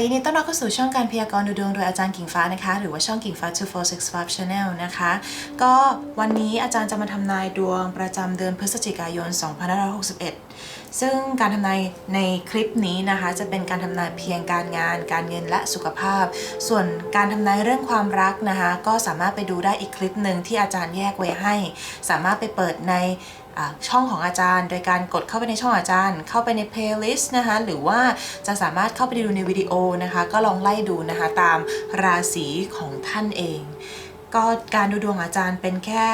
สวัสดีค่ะยินดีต้อนรับเข้าสู่ช่องการพยากรณ์ดูดวงโดยอาจารย์กิ่งฟ้านะคะ หรือว่าช่องกิ่งฟ้า 2465 Channel นะคะ ก็วันนี้อาจารย์จะมาทำนายดวงประจำเดือนพฤศจิกายน 2561 ซึ่งการทำนายในคลิปนี้นะคะ จะเป็นการทำนายเพียงการงาน การเงินและสุขภาพ ส่วนการทำนายเรื่องความรักนะคะ ก็สามารถไปดูได้อีกคลิปหนึ่งที่อาจารย์แยกไว้ให้ สามารถไปเปิดในช่องของอาจารย์ โดยการกดเข้าไปในช่องอาจารย์ เข้าไปใน playlist นะคะ หรือว่าจะสามารถเข้าไปดูในวิดีโอนะคะ ก็ลองไล่ดูนะคะตามราศีของท่านเอง ก็การดูดวงอาจารย์เป็นแค่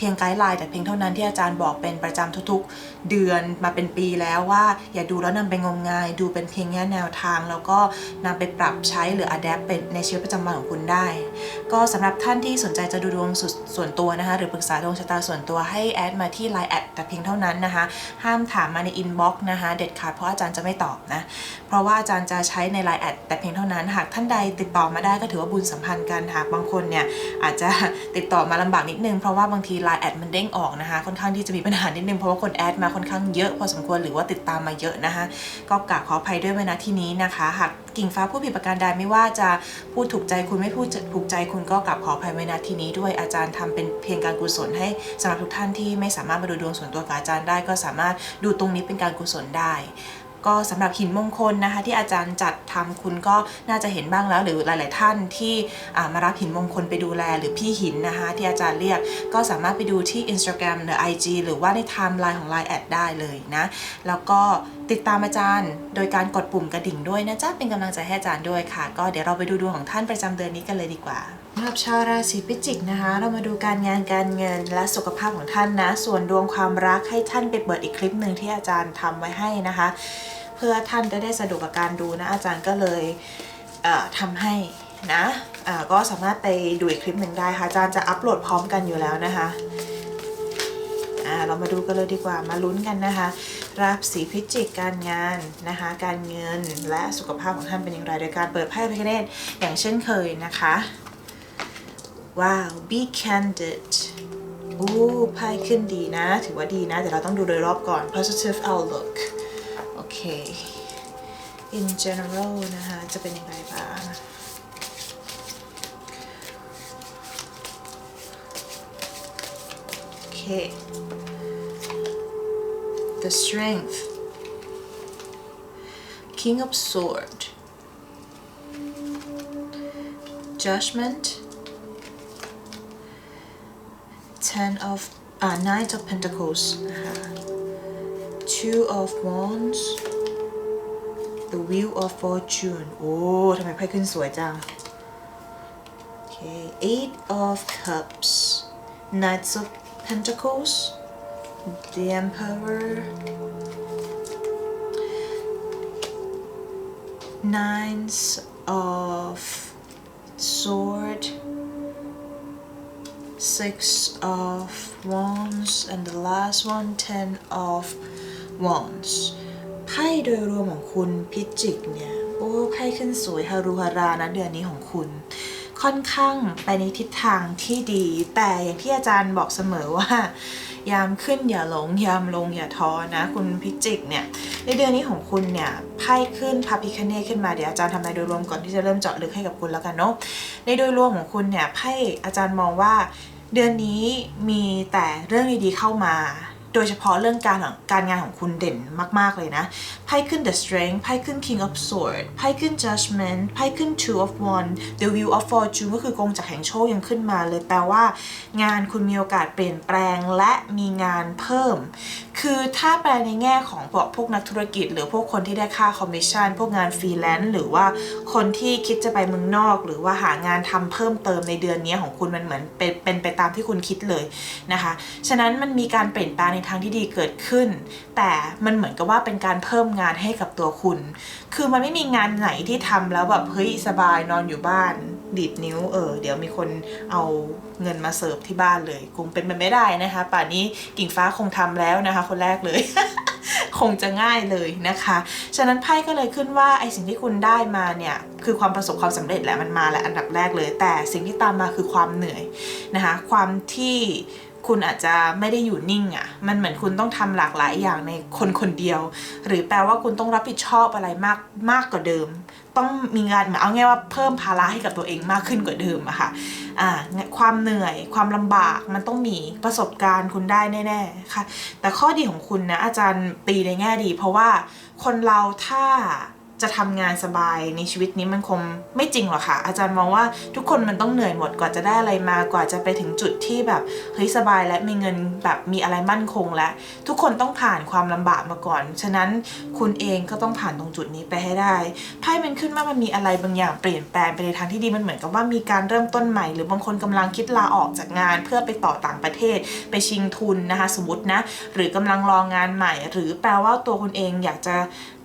เพียงไกด์ไลน์แต่เพียงเท่านั้นที่อาจารย์บอกเป็นประจำทุกๆ เดือนมาเป็นปีแล้วว่า อย่าดูแล้วนำไปงมงาย ดูเป็นเพียงแค่แนวทาง แล้วก็นำไปปรับใช้หรือ adapt เป็นในชีวิตประจำวันของคุณได้ ก็สำหรับท่านที่สนใจจะดูดวงส,ส่วนตัวนะคะ หรือปรึกษาดวงชะตาส่วนตัวให้แอดมาที่ Line แอดแต่เพียงเท่านั้นนะคะ ห้ามถามมาในอินบ็อกซ์นะคะ เด็ดขาดเพราะอาจารย์จะไม่ตอบนะเพราะว่าอาจารย์จะใช้ใน Line แอดแต่เพียงเท่านั้นหากท่านใดติดต่อมาได้ก็ถือว่าบุญสัมพันธ์กันหากบางคนเนี่ยอาจจะติดต่อมาลำบากนิดนึงเพราะว่าบางที Line แอดมันเด้งออกนะคะ ค่อนข้างที่จะมีปัญหานิดนึงเพราะว่าคนแอดมาค่อนข้างเยอะพอสมควรหรือว่าติดตามมาเยอะนะคะ ก็กราบขออภัยด้วยไว้ณที่นี้นะคะ หากกิ่งฟ้าผู้ผิดประการใดไม่ว่าจะพูดถูกใจคุณไม่พูดถูกใจคุณก็กราบขออภัยไว้ณที่นี้ด้วยอาจารย์ทำเป็นเพียงการกุศลให้สำหรับทุกท่านที่ไม่สามารถมาดูดวงส่วนตัวกับอาจารย์ได้ ก็สามารถดูตรงนี้เป็นการกุศลได้ ก็สำหรับหินมงคลนะคะที่อาจารย์จัดทำคุณก็น่าจะเห็นบ้างแล้ว หรือหลาย ๆ ท่านที่มารับหินมงคลไปดูแล หรือพี่หินนะคะที่อาจารย์เรียกก็สามารถไปดูที่ Instagram หรือ IG หรือว่าในไทม์ไลน์ของ Line แอดได้เลยนะแล้วก็ติดตามอาจารย์ โดยการกดปุ่มกระดิ่งด้วยนะจ๊ะเป็นกำลังใจให้อาจารย์ด้วยค่ะ ก็เดี๋ยวเราไปดูดวงของท่านประจำเดือนนี้กันเลยดีกว่า สำหรับชาวราศีพิจิกนะคะ เรามาดูการงานการเงินและสุขภาพของท่านนะ ส่วนดวงความรักให้ท่านไปเปิดอีกคลิปหนึ่งที่อาจารย์ทำไว้ให้นะคะ เพื่อท่านจะได้สะดวกกับการดูนะ อาจารย์ก็เลยเอ่อทำให้นะก็สามารถไปดูอีกคลิปหนึ่งได้ค่ะอาจารย์จะอัปโหลดพร้อมกันอยู่แล้วนะคะเรามาดูกันเลยดีกว่ามาลุ้นกันนะคะ ราศีพิจิกการงานนะคะ การเงินและสุขภาพของท่านเป็นอย่างไรโดยการเปิดไพ่พิคเนตอย่างเช่นเคยนะคะ ว้าว be candid อู้ไพ่ขึ้นดีนะ ถือว่าดีนะ แต่เราต้องดูโดยรอบก่อน positive outlook โอเค in general นะคะ จะเป็นยังไงบ้าง โอเค the strength king of sword judgment ten of อ่า nine of pentacles นะคะ two of wands the wheel of fortune โอ้ทำไมไพ่ขึ้นสวยจัง โอเค eight of cups knights of pentacles the emperor nines of sword Six of wands and the last one ten of wands ไพ่โดยรวมของคุณพิจิกเนี่ย โอ้ไพ่ขึ้นสวยฮารุฮารานะเดือนนี้ของคุณ ค่อนข้างไปในทิศทางที่ดี แต่อย่างที่อาจารย์บอกเสมอว่า ยามขึ้นอย่าหลง ยามลงอย่าท้อนะ คุณพิจิกเนี่ย ในเดือนนี้ของคุณเนี่ยไพ่ขึ้นพาพิคเนตขึ้นมาเดี๋ยวอาจารย์ทำนายโดยรวมก่อนที่จะเริ่มเจาะลึกให้กับคุณแล้วกันเนาะในโดยรวมของคุณเนี่ยไพ่อาจารย์มองว่าเดือนนี้มีแต่เรื่องดีๆเข้ามา โดยเฉพาะเรื่องการของการงานของคุณเด่นมาก ๆ เลยนะ ไพ่ขึ้น the strength ไพ่ขึ้น king of Swords ไพ่ขึ้น judgment ไพ่ขึ้น two of wands the wheel of fortune ก็คือกงจากแห่งโชคยังขึ้นมาเลยแปลว่า งานคุณมีโอกาสเปลี่ยนแปลงและมีงานเพิ่ม คือถ้าแปลในแง่ของพวกพวกนักธุรกิจ หรือพวกคนที่ได้ค่าคอมมิชชั่นพวกงานฟรีแลนซ์หรือว่าคนที่คิดจะไปเมืองนอก หรือว่าหางานทำเพิ่มเติมในเดือนนี้ของคุณมันเหมือนเป็นเป็นไปตามที่คุณคิดเลยนะคะฉะนั้นมันมีการเปลี่ยนแปลงในทางที่ดีเกิดขึ้น แต่มันเหมือนกับว่าเป็นการเพิ่มงานให้กับตัวคุณ คือมันไม่มีงานไหนที่ทำแล้วแบบเฮ้ยสบายนอนอยู่บ้านดีดนิ้วเออเดี๋ยวมีคนเอาเงินมาเสิร์ฟที่บ้านเลยคงเป็นไปไม่ได้นะคะ ป่านนี้กิ่งฟ้าคงทำแล้วนะคะ คนแรกเลย คงจะง่ายเลยนะคะ ฉะนั้นไพ่ก็เลยขึ้นว่าไอสิ่งที่คุณได้มาเนี่ยคือความประสบความสำเร็จแหละมันมาแหละอันดับแรกเลย แต่สิ่งที่ตามมาคือความเหนื่อยนะคะ ความที่ คุณอาจจะไม่ได้อยู่นิ่งอะ่ะ มันเหมือนคุณต้องทำหลากหลายอย่างในคนคนเดียว หรือแปลว่าคุณต้องรับผิดชอบอะไรมากมากกว่าเดิม ต้องมีงานเหมือนเอาง่ายว่าเพิ่มภาระให้กับตัวเองมากขึ้นกว่าเดิมอะค่ะอ่าความเหนื่อยความลำบากมันต้องมีประสบการณ์คุณได้แน่ๆค่ะ แต่ข้อดีของคุณนะอาจารย์ตีในแง่ดี เพราะว่าคนเราถ้า จะทำงานสบายในชีวิตนี้มันคงไม่จริงหรอกค่ะ อาจารย์มองว่าทุกคนมันต้องเหนื่อยหมดกว่าจะได้อะไรมากว่าจะไปถึงจุดที่แบบเฮ้ยสบายและมีเงินแบบมีอะไรมั่นคงและ ทุกคนต้องผ่านความลำบากมาก่อน ฉะนั้นคุณเองก็ต้องผ่านตรงจุดนี้ไปให้ได้ไพ่มันขึ้นว่ามันมีอะไรบางอย่างเปลี่ยนแปลงไปในทางที่ดีมันเหมือนกับว่ามีการเริ่มต้นใหม่ หรือบางคนกำลังคิดลาออกจากงาน เพื่อไปต่อต่างประเทศ ไปชิงทุนนะคะ สมมตินะหรือกำลังรองานใหม่ หรือแปลว่าตัวคุณเองอยากจะ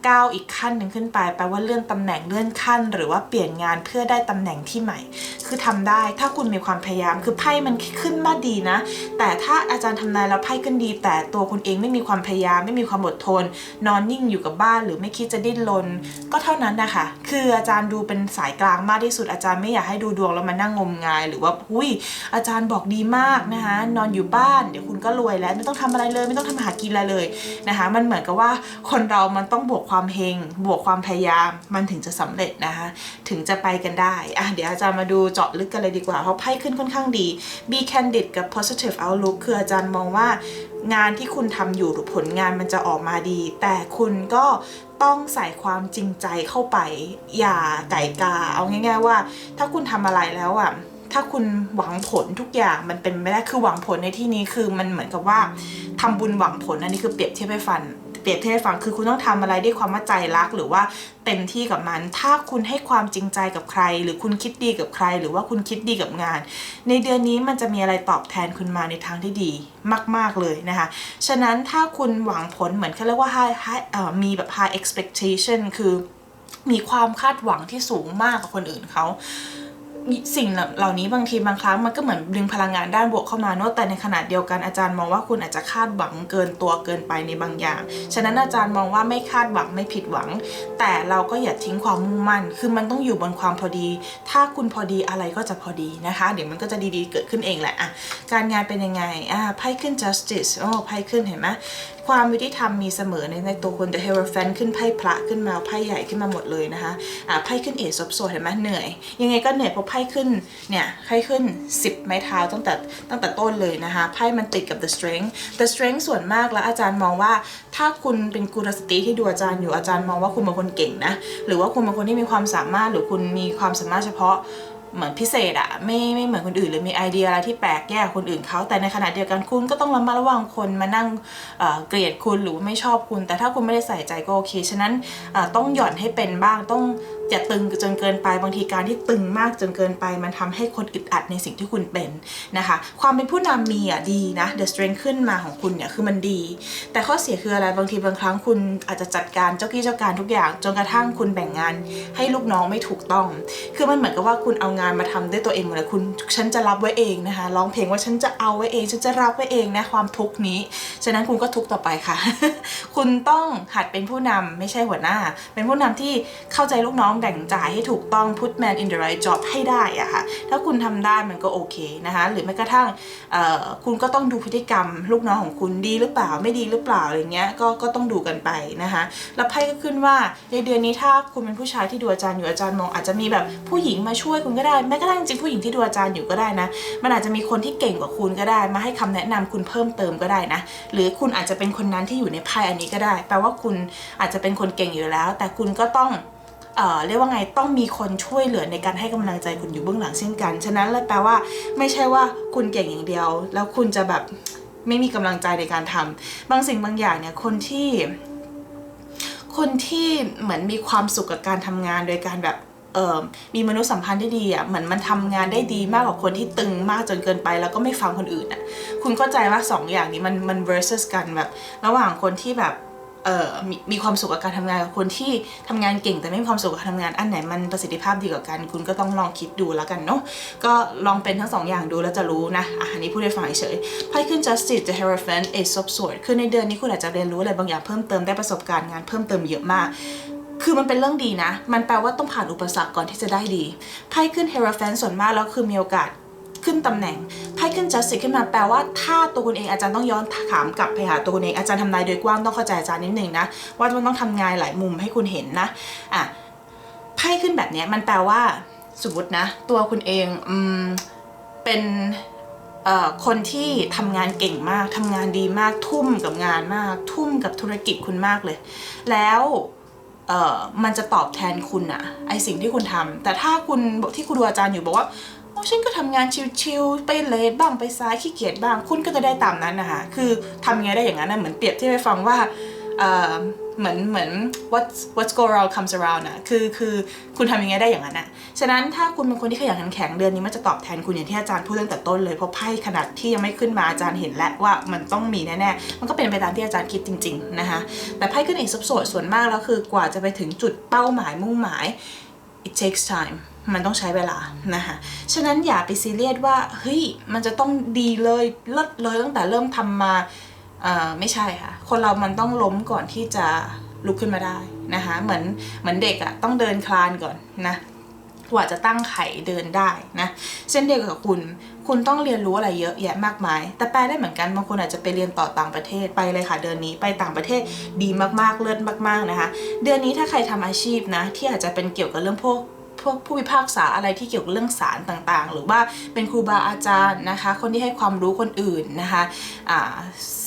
ก้าวอีกขั้นหนึ่งขึ้นไป แปลว่าเลื่อนตำแหน่งเลื่อนขั้น หรือว่าเปลี่ยนงานเพื่อได้ตำแหน่งที่ใหม่ คือทำได้ถ้าคุณมีความพยายาม คือไพ่มันขึ้นมาดีนะ แต่ถ้าอาจารย์ทำนายแล้วไพ่ขึ้นดี แต่ตัวคุณเองไม่มีความพยายาม ไม่มีความอดทน นอนนิ่งอยู่กับบ้าน หรือไม่คิดจะดิ้นรนก็เท่านั้นนะคะคืออาจารย์ดูเป็นสายกลางมากที่สุดอาจารย์ไม่อยากให้ดูดวงแล้วมานั่งงมงาย หรือว่าอุ้ยอาจารย์บอกดีมากนะคะนอนอยู่บ้านเดี๋ยวคุณก็รวยแล้ว ไม่ต้องทำอะไรเลย ไม่ต้องทำหากินอะไรเลยนะคะมันเหมือนกับว่าคนเรามันต้องบวกความความเฮงบวกความพยายามมันถึงจะสำเร็จนะคะถึงจะไปกันได้อะเดี๋ยวอาจารย์มาดูเจาะลึกกันเลยดีกว่าเพราะไพ่ขึ้นค่อนข้างดี be candid กับ positive outlook คืออาจารย์มองว่างานที่คุณทำอยู่หรือผลงานมันจะออกมาดี แต่คุณก็ต้องใส่ความจริงใจเข้าไป อย่าไก่กา เอาง่าย ๆ ว่า ถ้าคุณทำอะไรแล้วอะถ้าคุณหวังผลทุกอย่างมันเป็นไม่ได้คือหวังผลในที่นี้คือมันเหมือนกับว่าทำบุญหวังผลอันนี้คือเปรียบเทียบให้ฟัน เปรียบเทียบฟังคือคุณต้องทำอะไรด้วยความว่าใจรัก หรือว่าเต็มที่กับมัน ถ้าคุณให้ความจริงใจกับใคร หรือคุณคิดดีกับใคร หรือว่าคุณคิดดีกับงาน ในเดือนนี้มันจะมีอะไรตอบแทนคุณมาในทางที่ดีมาก ๆเลยนะคะ ฉะนั้นถ้าคุณหวังผลเหมือนเขาเรียกว่า high high เอ่อมีแบบ high expectation คือมีความคาดหวังที่สูงมากกว่าคนอื่นเขา สิ่งเหล่านี้บางทีบางครั้งมันก็เหมือนดึงพลังงานด้านบวกเข้ามาเนอะแต่ในขณะเดียวกันอาจารย์มองว่าคุณอาจจะคาดหวังเกินตัวเกินไปในบางอย่าง ฉะนั้นอาจารย์มองว่าไม่คาดหวังไม่ผิดหวัง แต่เราก็อย่าทิ้งความมุ่งมั่น คือมันต้องอยู่บนความพอดี ถ้าคุณพอดีอะไรก็จะพอดีนะคะ เดี๋ยวมันก็จะดีๆเกิดขึ้นเองแหละอะการงานเป็นยังไงอ่าไพ่ขึ้น justice โอ้ไพ่ขึ้นเห็นไหม ความยุติธรรมมีเสมอในในตัวคุณ the hierophant ขึ้นไพ่พระขึ้นมาไพ่ใหญ่ขึ้นมาหมดเลยนะคะอ่าไพ่ขึ้นเอซบโซเห็นไหมเหนื่อย ยังไงก็เหนื่อยเพราะไพ่ขึ้นเนี่ยไพ่ขึ้น 10 ไม้เท้าตั้งแต่ตั้งแต่ต้นเลยนะคะไพ่มันติดกับ the strength the strength ส่วนมากแล้วอาจารย์มองว่า ถ้าคุณเป็นกุลสตรีที่ดูอาจารย์อยู่อาจารย์มองว่าคุณเป็นคนเก่งนะหรือว่าคุณเป็นคนที่มีความสามารถหรือคุณมีความสามารถเฉพาะ เหมือนพิเศษอะไม่ไม่เหมือนคนอื่น หรือมีไอเดียอะไรที่แปลกแยกคนอื่นเขาแต่ในขณะเดียวกันคุณก็ต้องระมัดระวังคนมานั่งเกลียดคุณหรือไม่ชอบคุณ แต่ถ้าคุณไม่ได้ใส่ใจก็โอเคฉะนั้นต้องหย่อนให้เป็นบ้างต้องอย่าตึงจนเกินไปบางทีการที่ตึงมากจนเกินไป มันทำให้คนอึดอัดในสิ่งที่คุณเป็นนะคะ ความเป็นผู้นำมีอะดีนะ the strength ขึ้นมาของคุณเนี่ยคือมันดี แต่ข้อเสียคืออะไรบางทีบางครั้งคุณอาจจะจัดการเจ้ากี้เจ้าการทุกอย่าง จนกระทั่งคุณแบ่งงาน ให้ลูกน้องไม่ถูกต้อง คือมันเหมือนกับว่าคุณเอางานมาทำด้วยตัวเองหมดเลยคุณฉันจะรับไว้เองนะคะร้องเพลงว่าฉันจะเอาไว้เอง ฉันจะรับไว้เองนะความทุกข์นี้ ฉะนั้นคุณก็ทุกข์ต่อไปค่ะ คุณต้องหัดเป็นผู้นำไม่ใช่หัวหน้า เป็นผู้นำที่เข้าใจลูกน้องแบ่งจ่ายให้ถูกต้อง put man in the right job ให้ได้อะค่ะ ถ้าคุณทำได้มันก็โอเคนะคะ หรือแม้กระทั่งคุณก็ต้องดูพฤติกรรม ลูกน้องของคุณดีหรือเปล่าไม่ดีหรือเปล่าอะไรเงี้ยก็ก็ต้องดูกันไปนะคะ แล้วไพ่ก็ขึ้นว่าในเดือนนี้ถ้าคุณเป็นผู้ชายที่ดูอาจารย์อยู่อาจารย์มองอาจจะมีแบบผู้หญิงมาช่วยคุณก็ได้แม้กระทั่งจริงผู้หญิงที่ดูอาจารย์อยู่ก็ได้นะ มันอาจจะมีคนที่เก่งกว่าคุณก็ได้ มาให้คำแนะนำคุณเพิ่มเติมก็ได้นะ หรือคุณอาจจะเป็นคนนั้นที่อยู่ในไพ่อันนี้ก็ได้ แปลว่าคุณอาจจะเป็นคนเก่งอยู่แล้ว แต่คุณก็ต้อง เอ่อเรียกว่าไงต้องมีคนช่วยเหลือในการให้กำลังใจคุณอยู่เบื้องหลังเช่นกัน ฉะนั้นเลยแปลว่าไม่ใช่ว่าคุณเก่งอย่างเดียว แล้วคุณจะแบบไม่มีกำลังใจในการทำบางสิ่งบางอย่างเนี่ยคนที่ คนที่เหมือนมีความสุขกับการทำงานโดยการแบบเออมีมนุษยสัมพันธ์ที่ดีอะเหมือนมันทำงานได้ดีมากกว่าคนที่ตึงมากจนเกินไป แล้วก็ไม่ฟังคนอื่นอะคุณเข้าใจว่าสองอย่างนี้มันมัน versus กันแบบ ระหว่างคนที่แบบ มีมีความสุขกับการทำงานกับคนที่ทำงานเก่งแต่ไม่มีความสุขกับการทำงานอันไหนมันประสิทธิภาพดีกว่ากัน คุณก็ต้องลองคิดดูแล้วกันเนาะก็ลองเป็นทั้งสองอย่างดูแล้วจะรู้นะอะอันนี้พูดให้ฟังเฉยไพ่ขึ้น justice the hierophant ace of swords คือในเดือนนี้คุณอาจจะเรียนรู้อะไรบางอย่างเพิ่มเติมได้ประสบการณ์งานเพิ่มเติมเยอะมากคือมันเป็นเรื่องดีนะ มันแปลว่าต้องผ่านอุปสรรคก่อนที่จะได้ดี ไพ่ขึ้น hierophant ส่วนมากแล้วคือมีโอกาส ขึ้นตำแหน่งไพ่ขึ้น justice ขึ้นมาแปลว่าถ้าตัวคุณเองอาจารย์ต้องย้อนถามกลับไปหาตัวคุณเองอาจารย์ทำนายโดยกว้างต้องเข้าใจอาจารย์นิดนึงนะว่ามันต้องทำงานหลายมุมให้คุณเห็นนะอะไพ่ขึ้นแบบนี้มันแปลว่าสมมตินะ ตัวคุณเองอืมเป็นคนที่ทำงานเก่งมากทำงานดีมากทุ่มกับงานมาก ทุ่มกับธุรกิจคุณมากเลย แล้วเออมันจะตอบแทนคุณอะไอสิ่งที่คุณทำแต่ถ้าคุณที่คุณดูอาจารย์อยู่บอกว่า โอ้ฉันก็ทำงานชิวๆไปเลทบ้างไปซ้ายขี้เกียจบ้าง คุณก็จะได้ตามนั้นนะคะคือทำยังไงได้อย่างนั้นนะเหมือนเปรียบที่ไปฟังว่าเอ่อเหมือนเหมือน what what's go around comes around นะคือคือคุณทำยังไงได้อย่างนั้นนะฉะนั้นถ้าคุณเป็นคนที่ขยันขันแข็งเดือนนี้มันจะตอบแทนคุณอย่างที่อาจารย์พูดตั้งแต่ต้นเลยเพราะไพ่ขนาดที่ยังไม่ขึ้นมาอาจารย์เห็นแล้วว่ามันต้องมีแน่ๆมันก็เป็นไปตามที่อาจารย์คิดจริง ๆนะคะแต่ไพ่ขึ้นเอกซับโซดส่วนมากแล้วคือกว่าจะไปถึงจุดเป้าหมายมุ่งหมาย it takes time มันต้องใช้เวลานะคะฉะนั้นอย่าไปซีเรียสว่าเฮ้ยมันจะต้องดีเลยเลิศเลยตั้งแต่เริ่มทำมาเอ่อไม่ใช่ค่ะ คนเรามันต้องล้มก่อนที่จะลุกขึ้นมาได้นะคะเหมือนเหมือนเด็กอะต้องเดินคลานก่อนนะกว่าจะตั้งไข่เดินได้นะเช่นเดียวกับคุณ คุณต้องเรียนรู้อะไรเยอะแยะมากมาย แต่แปลได้เหมือนกันบางคนอาจจะไปเรียนต่อต่างประเทศไปเลยค่ะเดือนนี้ไปต่างประเทศดีมากๆเลิศมากๆนะคะ เดือนนี้ถ้าใครทำอาชีพนะที่อาจจะเป็นเกี่ยวกับเรื่องพวก พวกผู้พิพากษาอะไรที่เกี่ยวกับเรื่องศาลต่างๆ หรือว่าเป็นครูบาอาจารย์นะคะ คนที่ให้ความรู้คนอื่นนะคะอ่าเอ่อ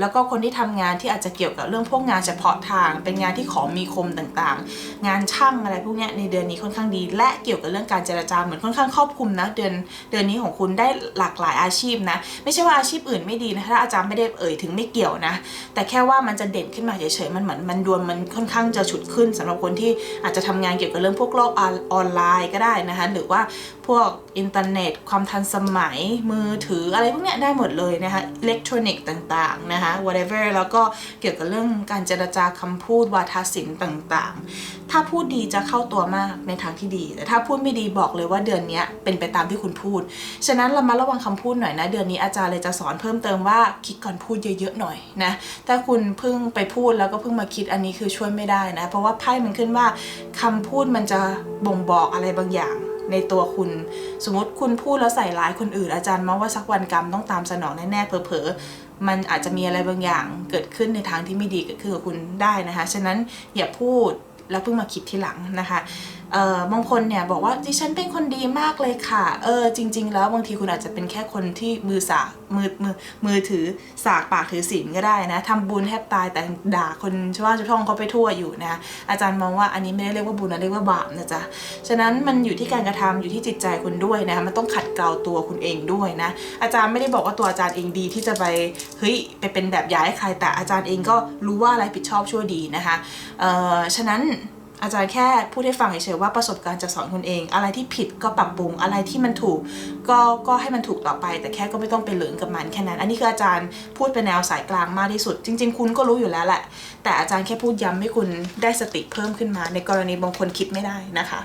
แล้วก็คนที่ทำงานที่อาจจะเกี่ยวกับเรื่องพวกงานเฉพาะทาง เป็นงานที่ของมีคมต่างๆ งานช่างอะไรพวกนี้ในเดือนนี้ค่อนข้างดี และเกี่ยวกับเรื่องการเจรจาเหมือนค่อนข้างครอบคลุมนะเดือนเดือนนี้ของคุณได้หลากหลายอาชีพนะ ไม่ใช่ว่าอาชีพอื่นไม่ดีนะถ้าอาจารย์ไม่ได้เอ่ยถึงไม่เกี่ยวนะ แต่แค่ว่ามันจะเด่นขึ้นมาเฉยๆมันเหมือนมันดวงมันค่อนข้างจะฉุดขึ้นสำหรับคนที่อาจจะทำงานเกี่ยวกับเรื่องพวกโลกออนไลน์ก็ได้นะคะหรือว่า พวกอินเทอร์เน็ต ความทันสมัยมือถืออะไรพวกเนี้ยได้หมดเลยนะคะอิเล็กทรอนิกส์ต่างๆนะคะ whatever แล้วก็เกี่ยวกับเรื่องการเจรจาคำพูดวาทศิลป์ต่างๆ ถ้าพูดดีจะเข้าตัวมากในทางที่ดี แต่ถ้าพูดไม่ดีบอกเลยว่าเดือนนี้เป็นไปตามที่คุณพูด ฉะนั้นเรามาระวังคำพูดหน่อยนะ เดือนนี้อาจารย์เลยจะสอนเพิ่มเติมว่าคิดก่อนพูดเยอะๆหน่อยนะถ้าคุณเพิ่งไปพูดแล้วก็เพิ่งมาคิดอันนี้คือช่วยไม่ได้นะ เพราะว่าไพ่มันขึ้นว่าคำพูดมันจะบ่งบอกอะไรบางอย่าง ในตัวคุณ สมมติคุณพูดแล้วใส่ร้ายคนอื่นอาจารย์มองว่าสักวันกรรมต้องตามสนองแน่ๆเผลอๆมันอาจจะมีอะไรบางอย่างเกิดขึ้นในทางที่ไม่ดีเกิดขึ้นกับคุณได้นะคะ ฉะนั้นอย่าพูดแล้วเพิ่งมาคิดทีหลังนะคะเออบางคนเนี่ยบอกว่าดิฉันเป็นคนดีมากเลยค่ะ เออจริง ๆ แล้วบางทีคุณอาจจะเป็นแค่คนที่มือสากมือมือมือถือสากปากถือศีลก็ได้นะทำบุญแทบตายแต่ด่าคนชาวบ้านชาวช่องเขาไปทั่วอยู่นะอาจารย์มองว่าอันนี้ไม่ได้เรียกว่าบุญนะเรียกว่าบาปนะจ๊ะฉะนั้นมันอยู่ที่การกระทำอยู่ที่จิตใจคุณด้วยนะมันต้องขัดเกลาตัวคุณเองด้วยนะอาจารย์ไม่ได้บอกว่าตัวอาจารย์เองดีที่จะไปเฮ้ยไปเป็นแบบย่างใครแต่อาจารย์เองก็รู้ว่าอะไรผิดชอบชั่วดีนะคะเออฉะนั้น อาจารย์แค่พูดให้ฟังเฉยๆว่าประสบการณ์จะสอนคุณเอง อะไรที่ผิดก็ปรับปรุงอะไรที่มันถูกก็ก็ให้มันถูกต่อไป แต่แค่ก็ไม่ต้องไปเหลืองกับมันแค่นั้น อันนี้คืออาจารย์พูดเป็นแนวสายกลางมากที่สุด จริง ๆ คุณก็รู้อยู่แล้วแหละ แต่อาจารย์แค่พูดย้ำให้คุณได้สติเพิ่มขึ้นมา ในกรณีบางคนคิดไม่ได้นะคะ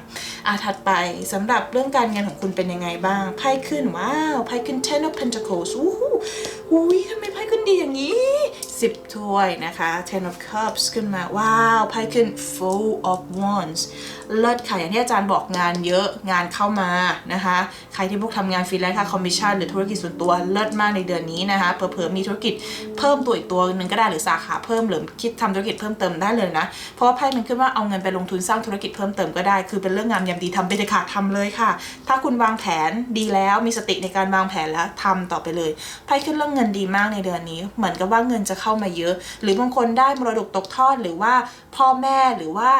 อะถัดไปสำหรับเรื่องการเงินของคุณเป็นยังไงบ้างไพ่ขึ้นว้าวไพ่ขึ้น ten of pentacles อู้หูอุ้ยทำไมไพ่ขึ้นดีอย่างนี้ 10 ถ้วยนะคะ ten of cups ขึ้นมา ว้าวไพ่ขึ้น four of wands เลิศค่ะ อย่างที่อาจารย์บอกงานเยอะงานเข้ามานะคะ ใครที่พวกทำงานฟรีแลนซ์ค่ะ คอมมิชชั่นหรือธุรกิจส่วนตัวเลิศมากในเดือนนี้นะคะ เผลอๆมีธุรกิจเพิ่มตัวอีกตัวหนึ่งก็ได้หรือสาขาเพิ่มหรือคิดทำธุรกิจเพิ่มเติมได้เลยนะ เพราะว่าไพ่มันขึ้นว่าเอาเงินไปลงทุนสร้างธุรกิจเพิ่มเติมก็ได้ คือเป็นเรื่องงามยามดีทำไปเลยค่ะทำเลยค่ะ ถ้าคุณวางแผนดีแล้วมีสติในการวางแผนแล้วทำต่อไปเลยไพ่ขึ้นเรื่องเงินดีมากในเดือนนี้ เหมือนกับว่าเงินจะเข้ามาเยอะ หรือบางคนได้มรดกตกทอดหรือว่าพ่อแม่หรือว่า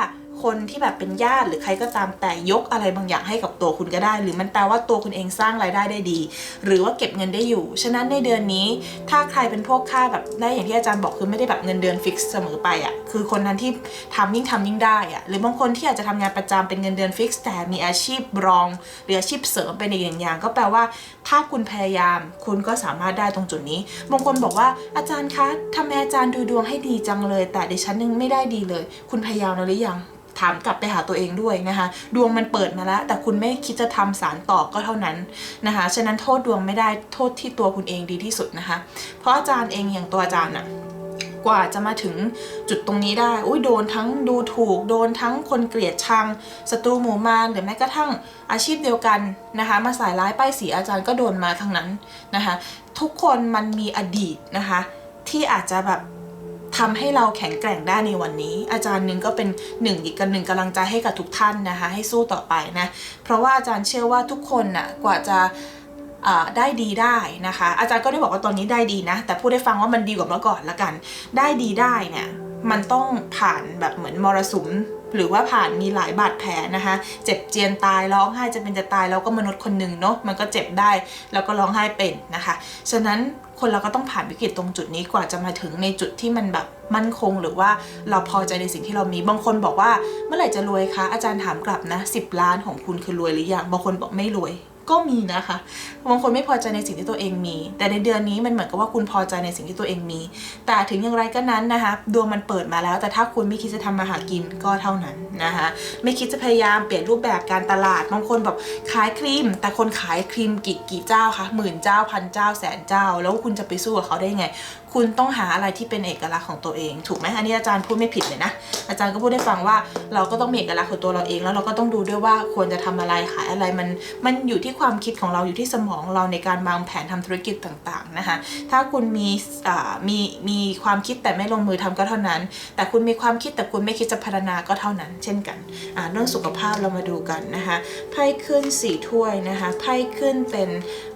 คนที่แบบเป็นญาติหรือใครก็ตามแต่ยกอะไรบางอย่างให้กับตัวคุณก็ได้ หรือมันแปลว่าตัวคุณเองสร้างรายได้ได้ดี หรือว่าเก็บเงินได้อยู่ ฉะนั้นในเดือนนี้ถ้าใครเป็นพวกค่าแบบได้อย่างที่อาจารย์บอกคือไม่ได้แบบเงินเดือนฟิกเสมอไปอะ่ะคือคนนั้นที่ทำยิ่งทำยิ่งได้อะ่ะหรือบางคนที่อาจจะทำงานประจำเป็นเงินเดือนฟิกแต่มีอาชีพรองหรืออาชีพเสริมเป็นอีกอย่างอย่างก็แปลว่า ถ้าคุณพยายาม คุณก็สามารถได้ตรงจุดนี้บางคนบอกว่าอาจารย์คะทำไมอาจารย์ดูดวงให้ดีจังเลย แต่ดิฉันยังไม่ได้ดีเลย คุณพยายามแล้วหรือยังถามกลับไปหาตัวเองด้วยนะคะ ดวงมันเปิดมาแล้ว แต่คุณไม่คิดจะทำสารต่อก็เท่านั้นนะคะ ฉะนั้นโทษดวงไม่ได้โทษที่ตัวคุณเองดีที่สุดนะคะ เพราะอาจารย์เองอย่างตัวอาจารย์อะกว่าจะมาถึงจุดตรงนี้ได้ อุ้ยโดนทั้งดูถูก โดนทั้งคนเกลียดชังศัตรูหมู่มารหรือแม้กระทั่งอาชีพเดียวกันนะคะ มาสายร้ายป้ายสีอาจารย์ก็โดนมาทั้งนั้นนะคะ ทุกคนมันมีอดีตนะคะ ที่อาจจะแบบ ทำให้เราแข็งแกร่งได้ในวันนี้ อาจารย์หนึ่งก็เป็นหนึ่งอีกกันหนึ่งกำลังใจให้กับทุกท่านนะคะ ให้สู้ต่อไปนะ เพราะว่าอาจารย์เชื่อว่าทุกคนน่ะกว่าจะได้ดีได้นะคะ อาจารย์ก็ได้บอกว่าตอนนี้ได้ดีนะ แต่พูดให้ฟังว่ามันดีกว่าเมื่อก่อนละกัน ได้ดีได้เนี่ยมันต้องผ่านแบบเหมือนมรสุมหรือว่าผ่านมีหลายบาดแผลนะคะ เจ็บเจียนตายร้องไห้จะเป็นจะตายแล้วก็มนุษย์คนหนึ่งเนาะมันก็เจ็บได้แล้วก็ร้องไห้เป็นนะคะ ฉะนั้น คนเราก็ต้องผ่านวิกฤตตรงจุดนี้กว่าจะมาถึงในจุดที่มันแบบมั่นคง หรือว่าเราพอใจในสิ่งที่เรามีบางคนบอกว่าเมื่อไหร่จะรวยคะอาจารย์ถามกลับนะ 10 ล้านของคุณคือรวยหรือยังบางคนบอกไม่รวย ก็มีนะคะบางคนไม่พอใจในสิ่งที่ตัวเองมี แต่ในเดือนนี้มันเหมือนกับว่าคุณพอใจในสิ่งที่ตัวเองมี แต่ถึงอย่างไรก็นั้นนะคะดวงมันเปิดมาแล้ว แต่ถ้าคุณไม่คิดจะทำมาหากินก็เท่านั้นนะคะไม่คิดจะพยายามเปลี่ยนรูปแบบการตลาดบางคนแบบขายครีม แต่คนขายครีมกี่กี่เจ้าคะหมื่นเจ้าพันเจ้าแสนเจ้า แล้วคุณจะไปสู้กับเขาได้ไง คุณต้องหาอะไรที่เป็นเอกลักษณ์ของตัวเอง ถูกไหมอันนี้อาจารย์พูดไม่ผิดเลยนะ อาจารย์ก็พูดให้ฟังว่าเราก็ต้องมีเอกลักษณ์ของตัวเราเอง แล้วเราก็ต้องดูด้วยว่าควรจะทำอะไรขายอะไรมันมันอยู่ที่ความคิดของเราอยู่ที่สมองเราในการวางแผนทำธุรกิจต่างๆนะคะ ถ้าคุณมีอ่ามีมีความคิดแต่ไม่ลงมือทำก็เท่านั้น แต่คุณมีความคิดแต่คุณไม่คิดจะพัฒนาก็เท่านั้น เช่นกันอ่าเรื่องสุขภาพเรามาดูกันนะคะไพ่ขึ้นสี่ถ้วยนะคะไพ่ขึ้นเป็น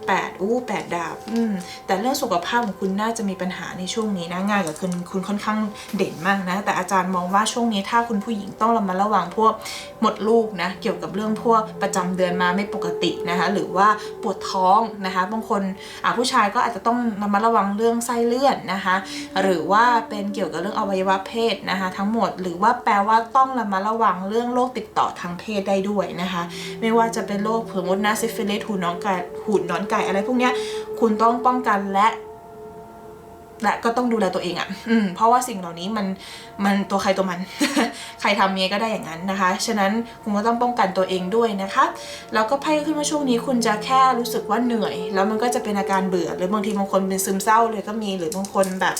แปดอู้แปดดาบอืมแต่เรื่องสุขภาพของคุณน่าจะมีปัญหาในช่วงนี้นะงานกับคุณคุณค่อนข้างเด่นมากนะ แต่อาจารย์มองว่าช่วงนี้ถ้าคุณผู้หญิงต้องระมัดระวังพวกหมดลูกนะ เกี่ยวกับเรื่องพวกประจำเดือนมาไม่ปกตินะคะ หรือว่าปวดท้องนะคะ บางคนอ่าผู้ชายก็อาจจะต้องระมัดระวังเรื่องไส้เลื่อนนะคะ หรือว่าเป็นเกี่ยวกับเรื่องอวัยวะเพศนะคะ ทั้งหมดหรือว่าแปลว่าต้องระมัดระวังเรื่องโรคติดต่อทางเพศได้ด้วยนะคะ ไม่ว่าจะเป็นโรคเผื่อมดหน้าซิฟิลิสหูน้องไก่หูนอนไก่อะไรพวกนี้คุณต้องป้องกันและ และก็ต้องดูแลตัวเองอะ่ะ อืม เพราะว่าสิ่งเหล่านี้มันมันตัวใครตัวมัน ใครทำเนี้ยก็ได้อย่างนั้นนะคะ ฉะนั้นคุณก็ต้องป้องกันตัวเองด้วยนะคะ แล้วก็ไพ่ขึ้นมาช่วงนี้คุณจะแค่รู้สึกว่าเหนื่อย แล้วมันก็จะเป็นอาการเบื่อ หรือบางทีบางคนเป็นซึมเศร้าเลยก็มี หรือบางคนแบบ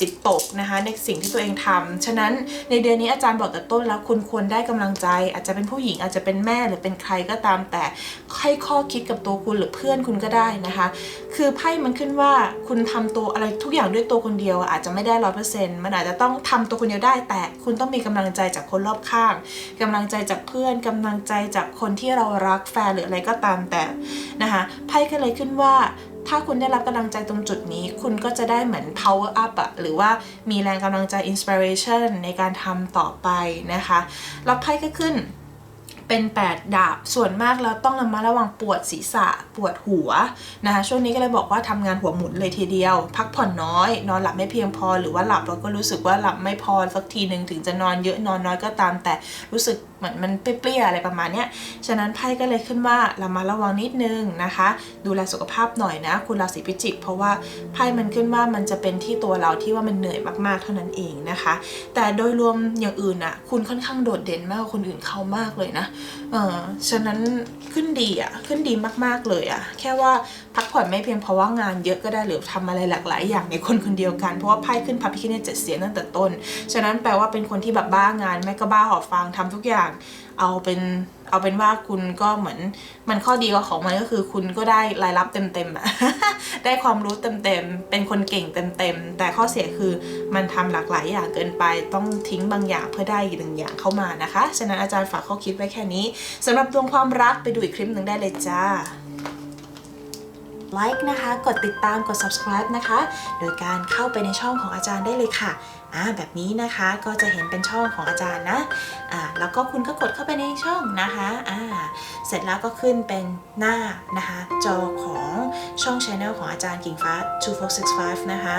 จิตตกนะคะ ในสิ่งที่ตัวเองทำฉะนั้นในเดือนนี้อาจารย์บอกแต่ต้นแล้วคุณควรได้กำลังใจ อาจจะเป็นผู้หญิงอาจจะเป็นแม่หรือเป็นใครก็ตาม แต่ให้ข้อคิดกับตัวคุณหรือเพื่อนคุณก็ได้นะคะ คือไพ่มันขึ้นว่าคุณทำตัวอะไรทุกอย่างอยากด้วยตัวคนเดียวอาจจะไม่ได้ร้อยเปอร์เซ็นต์มันอาจจะต้องทำตัวคนเดียวได้ แต่คุณต้องมีกำลังใจจากคนรอบข้างกำลังใจจากเพื่อนกำลังใจจากคนที่เรารักแฟนหรืออะไรก็ตามแต่นะคะไพ่ก็เลยขึ้นว่าถ้าคุณได้รับกำลังใจตรงจุดนี้ คุณก็จะได้เหมือน power up อะหรือว่ามีแรงกำลังใจ inspiration ในการทำต่อไปนะคะ แล้วไพ่ก็ขึ้น เป็น8ดาบส่วนมากแล้วต้องระมัดระวังปวดศีรษะปวดหัวนะคะช่วงนี้ก็เลยบอกว่าทำงานหัวหมุนเลยทีเดียว พักผ่อนน้อย นอนหลับไม่เพียงพอหรือว่าหลับเราก็รู้สึกว่าหลับไม่พอสักทีหนึ่งถึงจะนอนเยอะนอนน้อยก็ตาม แต่รู้สึก เหมือนมันเปรี้ยๆอะไรประมาณเนี้ย ฉะนั้นไพ่ก็เลยขึ้นว่าเระมัดระวังนิดนึงนะคะ ดูแลสุขภาพหน่อยนะ คุณราศีพิจิก เพราะว่าไพ่มันขึ้นว่ามันจะเป็นที่ตัวเราที่ว่ามันเหนื่อยมากๆเท่านั้นเองนะคะ แต่โดยรวมอย่างอื่นอะคุณค่อนข้างโดดเด่นมากกว่าคนอื่นเขามากเลยนะ เออฉะนั้นขึ้นดีอะขึ้นดีมากๆเลยอะแค่ว่าพักผ่อนไม่เพียงเพราะว่างานเยอะก็ได้หรือทำอะไรหลากหลายอย่างในคนคนเดียวกันเพราะว่าไพ่ขึ้นพระพิคเนตเจ็ดเสียงตั้งแต่ต้น ฉะนั้นแปลว่าเป็นคนที่แบบบ้างานแม่ก็บ้าหอบฟังทำทุกอย่างเอาเป็นเอาเป็นว่าคุณก็เหมือนมันข้อดีของมันก็คือคุณก็ได้รายรับเต็มๆอะได้ความรู้เต็มๆ เป็นคนเก่งเต็มๆ แต่ข้อเสียคือมันทำหลากหลายอย่างเกินไปต้องทิ้งบางอย่างเพื่อได้อีกหนึ่งอย่างเข้ามานะคะ ฉะนั้นอาจารย์ฝากข้อคิดไว้แค่นี้สำหรับดวงความรักไปดูอีกคลิปหนึ่งได้เลยจ้า ไลค์นะคะ กดติดตามกด subscribe นะคะ โดยการเข้าไปในช่องของอาจารย์ได้เลยค่ะอ่าแบบนี้นะคะก็จะเห็นเป็นช่องของอาจารย์นะอ่าแล้วก็คุณก็กดเข้าไปในช่องนะคะอ่าเสร็จแล้วก็ขึ้นเป็นหน้านะคะจอของช่อง Channel ของอาจารย์กิ่งฟ้า 2465 นะคะ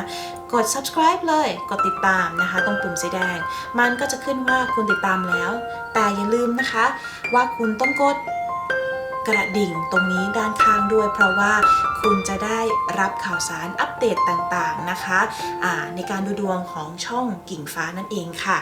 กด subscribe เลยกดติดตามนะคะ ตรงปุ่มสีแดง มันก็จะขึ้นว่าคุณติดตามแล้ว แต่อย่าลืมนะคะ ว่าคุณต้องกด กระดิ่งตรงนี้ด้านข้างด้วย เพราะว่าคุณจะได้รับข่าวสารอัปเดตต่างๆนะคะในการดูดวงของช่องกิ่งฟ้านั่นเองค่ะ